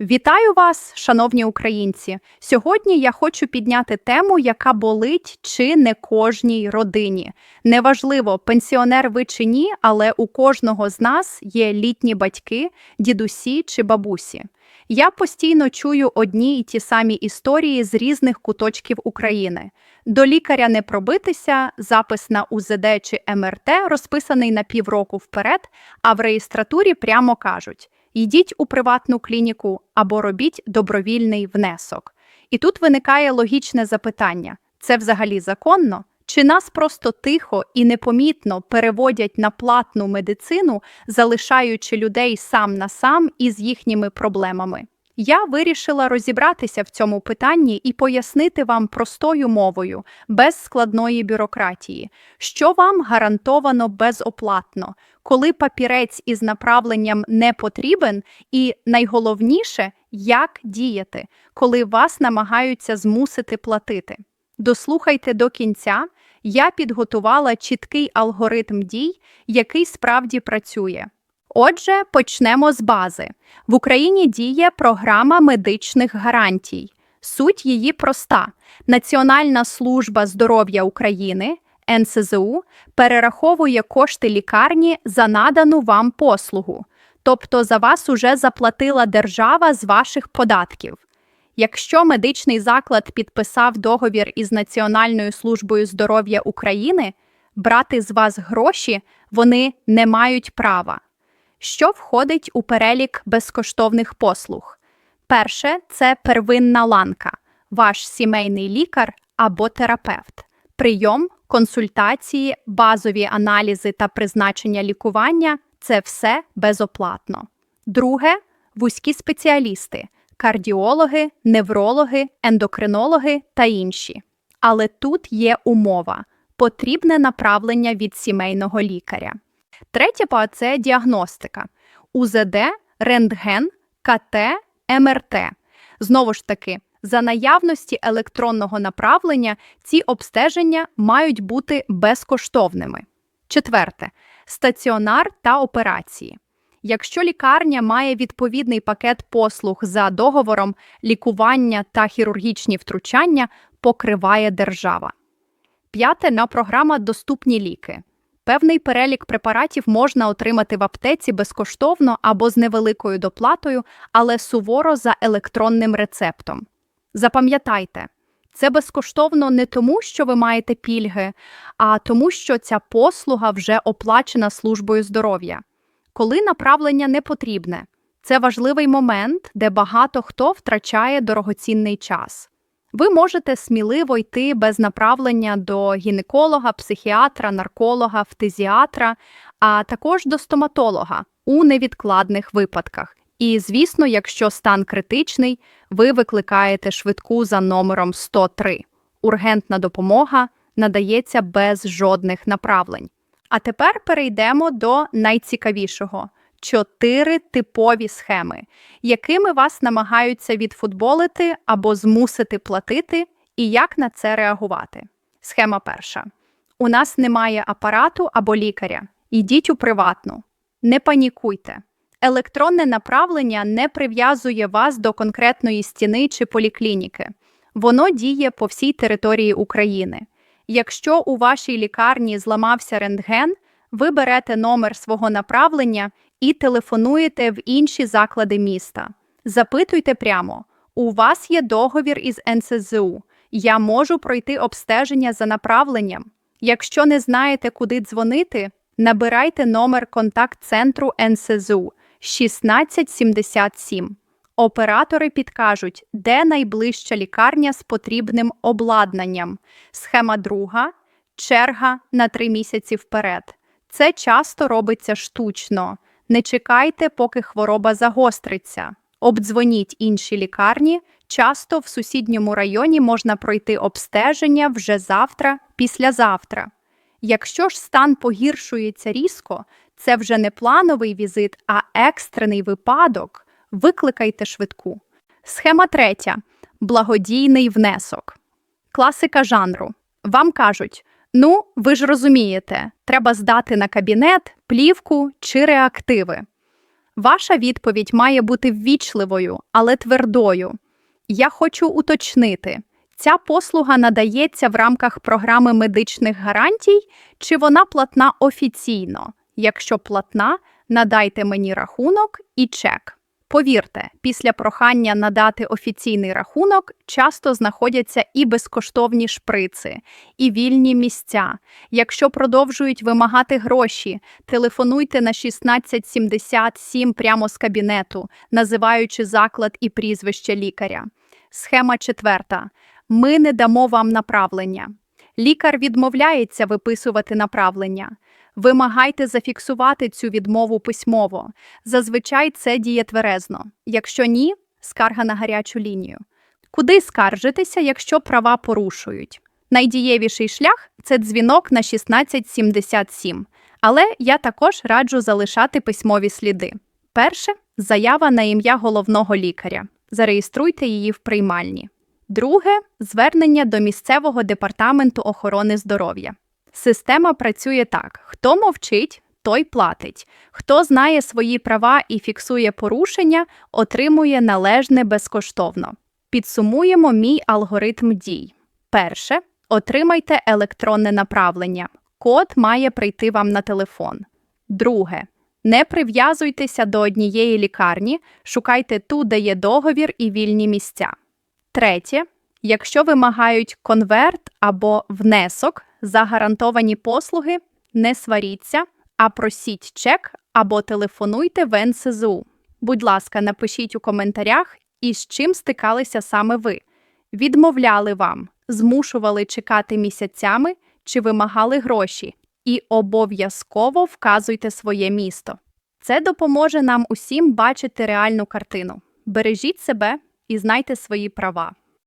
Вітаю вас, шановні українці! Сьогодні я хочу підняти тему, яка болить чи не кожній родині. Неважливо, пенсіонер ви чи ні, але у кожного з нас є літні батьки, дідусі чи бабусі. Я постійно чую одні й ті самі історії з різних куточків України. До лікаря не пробитися, запис на УЗД чи МРТ розписаний на півроку вперед, а в реєстратурі прямо кажуть: йдіть у приватну клініку або робіть добровільний внесок. І тут виникає логічне запитання: це взагалі законно? Чи нас просто тихо і непомітно переводять на платну медицину, залишаючи людей сам на сам із їхніми проблемами? Я вирішила розібратися в цьому питанні і пояснити вам простою мовою, без складної бюрократії, що вам гарантовано безоплатно, коли папірець із направленням не потрібен, і найголовніше, як діяти, коли вас намагаються змусити платити. Дослухайте до кінця. Я підготувала чіткий алгоритм дій, який справді працює. Отже, почнемо з бази. В Україні діє програма медичних гарантій. Суть її проста: Національна служба здоров'я України НСЗУ перераховує кошти лікарні за надану вам послугу, тобто за вас уже заплатила держава з ваших податків. Якщо медичний заклад підписав договір із Національною службою здоров'я України, брати з вас гроші вони не мають права. Що входить у перелік безкоштовних послуг? Перше це первинна ланка, ваш сімейний лікар або терапевт, прийом, консультації, базові аналізи та призначення лікування це все безоплатно. Друге вузькі спеціалісти кардіологи, неврологи, ендокринологи та інші. Але тут є умова потрібне направлення від сімейного лікаря. Третє па це діагностика: УЗД, рентген, КТ, МРТ. Знову ж таки, за наявності електронного направлення ці обстеження мають бути безкоштовними. Четверте стаціонар та операції. Якщо лікарня має відповідний пакет послуг за договором, лікування та хірургічні втручання покриває держава. П'яте на програма Доступні ліки. Певний перелік препаратів можна отримати в аптеці безкоштовно або з невеликою доплатою, але суворо за електронним рецептом. Запам'ятайте, це безкоштовно не тому, що ви маєте пільги, а тому, що ця послуга вже оплачена службою здоров'я. Коли направлення не потрібне, це важливий момент, де багато хто втрачає дорогоцінний час. Ви можете сміливо йти без направлення до гінеколога, психіатра, нарколога, фтизіатра, а також до стоматолога у невідкладних випадках. І, звісно, якщо стан критичний, ви викликаєте швидку за номером 103. Ургентна допомога надається без жодних направлень. А тепер перейдемо до найцікавішого чотири типові схеми, якими вас намагаються відфутболити або змусити платити, і як на це реагувати. Схема перша: у нас немає апарату або лікаря. Йдіть у приватну. Не панікуйте. Електронне направлення не прив'язує вас до конкретної стіни чи поліклініки. Воно діє по всій території України. Якщо у вашій лікарні зламався рентген, ви берете номер свого направлення і телефонуєте в інші заклади міста. Запитуйте прямо: у вас є договір із НСЗУ. Я можу пройти обстеження за направленням. Якщо не знаєте, куди дзвонити, набирайте номер контакт-центру НСЗУ 1677. Оператори підкажуть, де найближча лікарня з потрібним обладнанням. Схема друга черга на три місяці вперед. Це часто робиться штучно. Не чекайте, поки хвороба загостриться. Обдзвоніть інші лікарні. Часто в сусідньому районі можна пройти обстеження вже завтра, післязавтра. Якщо ж стан погіршується різко, це вже не плановий візит, а екстрений випадок. Викликайте швидку. Схема третя благодійний внесок. Класика жанру. Вам кажуть: ну, ви ж розумієте, треба здати на кабінет, плівку чи реактиви. Ваша відповідь має бути ввічливою, але твердою. Я хочу уточнити, ця послуга надається в рамках програми медичних гарантій, чи вона платна офіційно? Якщо платна, надайте мені рахунок і чек. Повірте, після прохання надати офіційний рахунок часто знаходяться і безкоштовні шприци, і вільні місця. Якщо продовжують вимагати гроші, телефонуйте на 1677 прямо з кабінету, називаючи заклад і прізвище лікаря. Схема четверта. Ми не дамо вам направлення. Лікар відмовляється виписувати направлення. Вимагайте зафіксувати цю відмову письмово. Зазвичай це діє тверезно. Якщо ні, скарга на гарячу лінію. Куди скаржитися, якщо права порушують? Найдієвіший шлях це дзвінок на 1677. Але я також раджу залишати письмові сліди. Перше заява на ім'я головного лікаря. Зареєструйте її в приймальні. Друге звернення до місцевого департаменту охорони здоров'я. Система працює так: хто мовчить, той платить. Хто знає свої права і фіксує порушення, отримує належне безкоштовно. Підсумуємо мій алгоритм дій. Перше. Отримайте електронне направлення. Код має прийти вам на телефон. Друге. Не прив'язуйтеся до однієї лікарні, шукайте ту, де є договір і вільні місця. Третє. Якщо вимагають конверт або внесок за гарантовані послуги, не сваріться, а просіть чек або телефонуйте в НСЗУ. Будь ласка, напишіть у коментарях, із чим стикалися саме ви. Відмовляли вам, змушували чекати місяцями чи вимагали гроші, і обов'язково вказуйте своє місто. Це допоможе нам усім бачити реальну картину. Бережіть себе і знайте свої права.